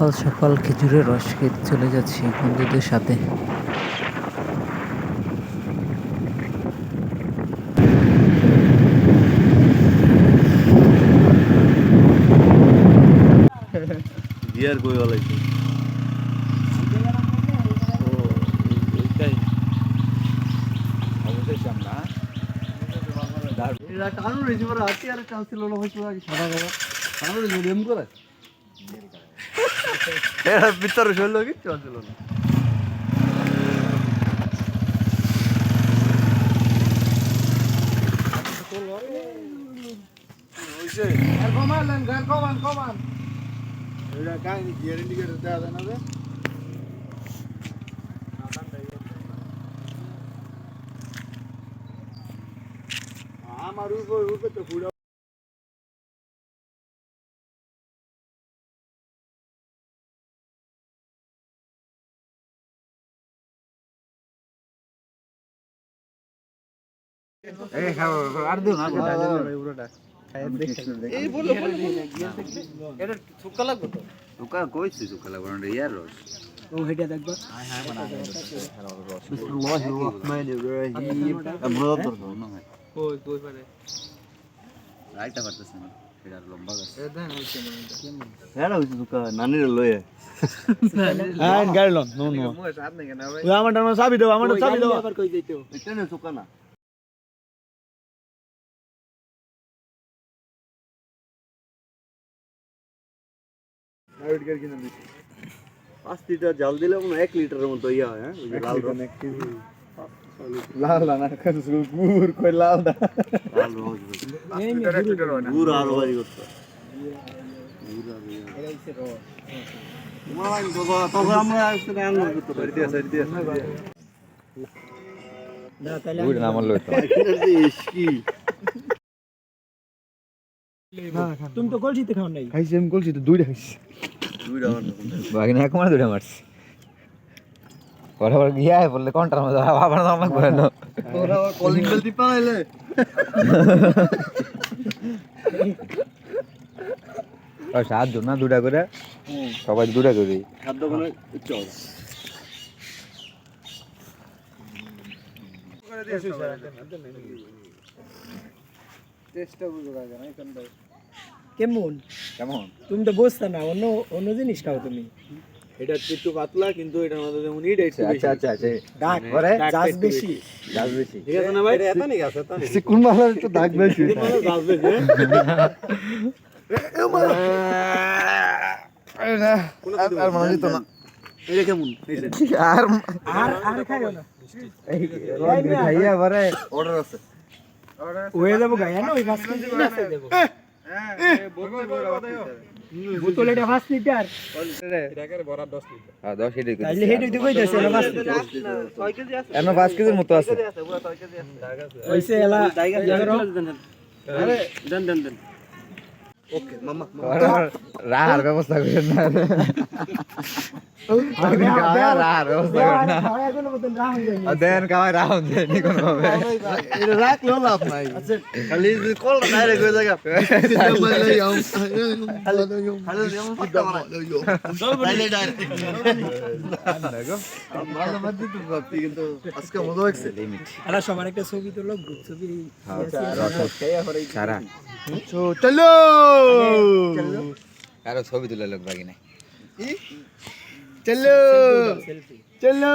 সকাল সকাল খেজুরের রস খেতে চলে যাচ্ছি বন্ধুদের সাথে। গিয়ার কই বলাইছে কারণ রয়েছে হাতি আর চান্স ছিল না আগে সাদা বাবা কারণ রয়েছে এম করে? ভিতরে শৈল কি? চলছিল না কমান কমান কমান এটা কাহিনী গিয়ার ইন্ডিকেটর দেওয়া যায় না আমার উপর উপরে তো পুরো নো নো। ওই আমার নাম চাবি দাও আমার চাবি দাও। আবার কই যাইতো এটা না। পাঁচ লিটার জাল দিলে মনে এক লিটারের মতো ইয়া হয় হ্যাঁ? ওই যে লাল রং লাল না গুড় কই লাল না লাল রং গুড় আরও বাড়ি করতে আমরা তুমি তো কলসিতে খাও নাই। খাইছি আমি কলছি তো দুইটা খাইছি। বাকি না একমার দুইটা মারছি। পরে আবার গিয়া বললে কোনটার মধ্যে আবার নাম লাগবে না। তোরা কলিং বেল টিপা হইলে ওই সাতজন না দুটা করে? সবাই দুটা করে খাদ্য মানে চল কেমন কেমন তুমি তো বুঝতে না অন্য অন্য জিনিস খাও তুমি এটা একটু পাতলা কিন্তু এটার মধ্যে যেমন ইট একটু আচ্ছা আচ্ছা আচ্ছা ডাক পরে জাজ বেশি দাস বেশি ঠিক আছে না ভাই এটা নাকি আছে তা নাকি কোন মালার একটু দাগ বেশি গাছ বেশি আর মনে যেত না এটা কেমন আর আর আর খাইও না খাইয়া পরে অর্ডার আছে হয়ে যাব গায়া না ওই গাছ কিনতে আছে দেবো। বোতল এটা পাঁচ লিটার হ্যাঁ দশ লিটার তাইলে হেঁটে দিবো যাচ্ছে? না পাঁচ লিটার এমন পাঁচ কেজির মতো আছে। ওইসে এলা আরে দেন দেন দেন। ওকে মামা রাহার ব্যবস্থা করেন না। রাহার ব্যবস্থা করেন না। দেন রাহুন দেয়নি কোনো ভাবে এটা লাভ নাই। খালি কল ডাইরেক্ট হয়ে তো এলা সবার একটা ছবি তুলো গ্রুপ ছবি। চলো! কারও ছবি তুলে লোক বাকি নাই চলো চলো।